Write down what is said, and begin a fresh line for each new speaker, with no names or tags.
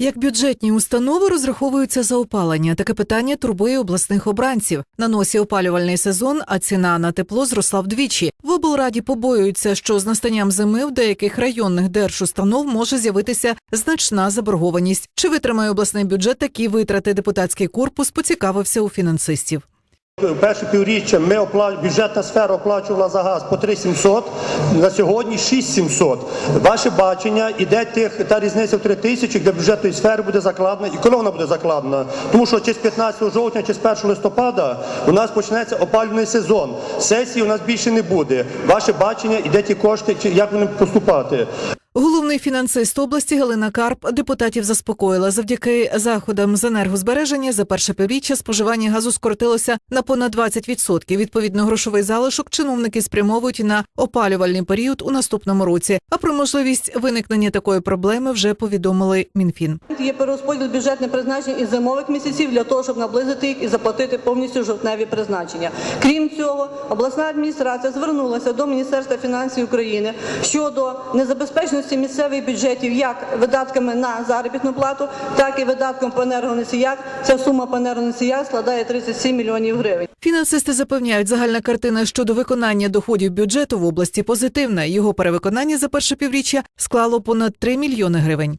Як бюджетні установи розраховуються за опалення? Таке питання турбує обласних обранців. На носі опалювальний сезон, а ціна на тепло зросла вдвічі. В облраді побоюються, що з настанням зими в деяких районних держустанов може з'явитися значна заборгованість. Чи витримає обласний бюджет такі витрати? Депутатський корпус поцікавився у фінансистів.
Перше півріччя ми опла... бюджетна сфера оплачувала за газ по 3700, на сьогодні 6700. Ваше бачення, іде тих, та різниця в 3 тисячі, для бюджетної сфери буде закладена. І коли вона буде закладена? Тому що чи з 15 жовтня, чи з 1 листопада у нас почнеться опалювальний сезон. Сесії у нас більше не буде. Ваше бачення, іде ті кошти, чи як вони поступати.
Головний фінансист області Галина Карп депутатів заспокоїла. Завдяки заходам з енергозбереження за перше півріччя споживання газу скоротилося на понад 20%. Відповідно, грошовий залишок чиновники спрямовують на опалювальний період у наступному році. А про можливість виникнення такої проблеми вже повідомили Мінфін.
Є перерозподіл бюджетних призначень із зимових місяців для того, щоб наблизити їх і заплатити повністю жовтневі призначення. Крім цього, обласна адміністрація звернулася до Міністерства фінансів України щодо незабезпеченості місцевих бюджетів як видатками на заробітну плату, так і видатком по енергоносіях. Ця сума по енергоносіях складає 37 мільйонів гривень.
Фінансисти запевняють, загальна картина щодо виконання доходів бюджету в області позитивна. Його перевиконання за перше півріччя склало понад 3 мільйони гривень.